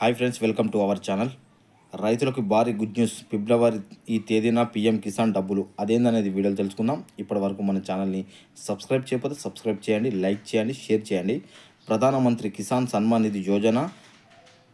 Hi friends welcome to our channel. రైతులకు భారీ good news. ఫిబ్రవరి ఈ తేదీన పీఎం కిసాన్ డబ్బులు అదేందనేది వీడియోలు తెలుసుకుందాం. ఇప్పటి వరకు మన ఛానల్ని సబ్స్క్రైబ్ చేయకపోతే సబ్స్క్రైబ్ చేయండి లైక్ చేయండి షేర్ చేయండి. ప్రధానమంత్రి కిసాన్ సన్మాన్ నిధి యోజన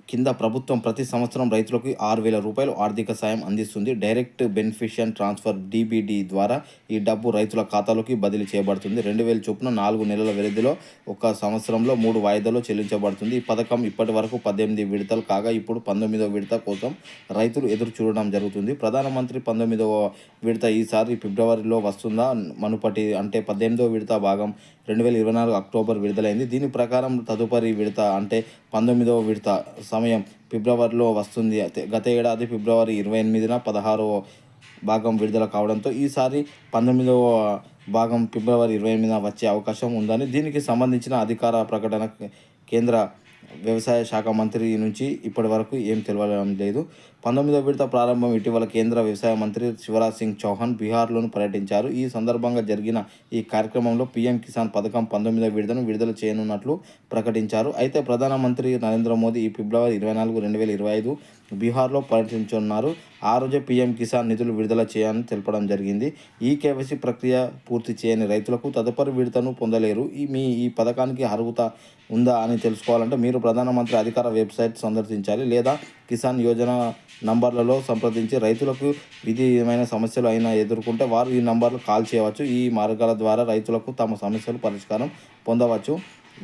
కింద ప్రభుత్వం ప్రతి సంవత్సరం రైతులకు ఆరు వేల రూపాయలు ఆర్థిక సాయం అందిస్తుంది. డైరెక్ట్ బెనిఫిషియన్ ట్రాన్స్ఫర్ డీబీడీ ద్వారా ఈ డబ్బు రైతుల ఖాతాలోకి బదిలీ చేయబడుతుంది. రెండు వేల చొప్పున నాలుగు నెలల వ్యవధిలో ఒక సంవత్సరంలో మూడు వాయిదాలు చెల్లించబడుతుంది. ఈ పథకం ఇప్పటి వరకు పద్దెనిమిది విడతలు కాగా ఇప్పుడు పంతొమ్మిదవ విడత కోసం రైతులు ఎదురు చూడడం జరుగుతుంది. ప్రధానమంత్రి పంతొమ్మిదవ విడత ఈసారి ఫిబ్రవరిలో వస్తుందా? మనుపటి అంటే పద్దెనిమిదవ విడత భాగం రెండు వేల ఇరవై నాలుగు అక్టోబర్ విడుదలైంది. దీని ప్రకారం తదుపరి విడత అంటే పంతొమ్మిదవ విడత సమయం ఫిబ్రవరిలో వస్తుంది. గత ఏడాది ఫిబ్రవరి ఇరవై ఎనిమిదిన పదహారవ భాగం విడుదల కావడంతో ఈసారి పంతొమ్మిదవ భాగం ఫిబ్రవరి ఇరవై ఎనిమిదిన వచ్చే అవకాశం ఉందని దీనికి సంబంధించిన అధికార ప్రకటన కేంద్ర వ్యవసాయ శాఖ మంత్రి నుంచి ఇప్పటి వరకు ఏం తెలియడం లేదు. పంతొమ్మిదవ విడత ప్రారంభం ఇటీవల కేంద్ర వ్యవసాయ మంత్రి శివరాజ్ సింగ్ చౌహాన్ బీహార్లోను పర్యటించారు. ఈ సందర్భంగా జరిగిన ఈ కార్యక్రమంలో పీఎం కిసాన్ పథకం పంతొమ్మిదవ విడతను విడుదల చేయనున్నట్లు ప్రకటించారు. అయితే ప్రధానమంత్రి నరేంద్ర మోదీ ఈ ఫిబ్రవరి ఇరవై నాలుగు రెండు వేల ఇరవై ఐదు బీహార్లో పర్యటించనున్నారు. ఆ రోజే పీఎం కిసాన్ నిధులు విడుదల చేయాలని తెలపడం జరిగింది. ఈ కేవైసీ ప్రక్రియ పూర్తి చేయని రైతులకు తదుపరి విడతను పొందలేరు. ఈ మీ ఈ పథకానికి అర్హత ఉందా అని తెలుసుకోవాలంటే మీరు ప్రధానమంత్రి అధికార వెబ్సైట్ సందర్శించాలి లేదా కిసాన్ యోజన నంబర్లలో సంప్రదించి రైతులకు ఇది ఏమైనా సమస్యలు అయినా ఎదుర్కొంటే వారు ఈ నంబర్లు కాల్ చేయవచ్చు. ఈ మార్గాల ద్వారా రైతులకు తమ సమస్యలు పరిష్కారం పొందవచ్చు.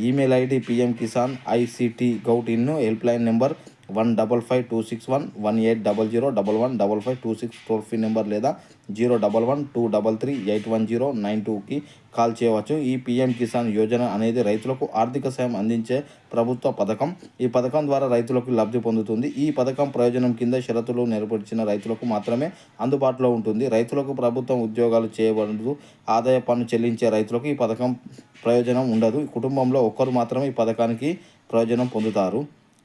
Email ID PM Kisan ICT govt in helpline number one double five two six one one eight double zero double one double five two six toll free number లేదా zero double one two double three eight one zero nine టూకి call చేయవచ్చు. ఈ PM Kisan Yojana అనేది రైతులకు ఆర్థిక సాయం అందించే ప్రభుత్వ పథకం. ఈ పథకం ద్వారా రైతులకు లబ్ధి పొందుతుంది. ఈ పథకం ప్రయోజనం కింద షరతులు నెరవేర్చిన రైతులకు మాత్రమే అందుబాటులో ఉంటుంది. రైతులకు ప్రభుత్వం ఉద్యోగాలు చేయబడదు. ఆదాయ పన్ను చెల్లించే రైతులకు ఈ పథకం ప్రయోజనం ఉండదు. కుటుంబంలో ఒక్కరు మాత్రమే ఈ పథకానికి ప్రయోజనం పొందుతారు.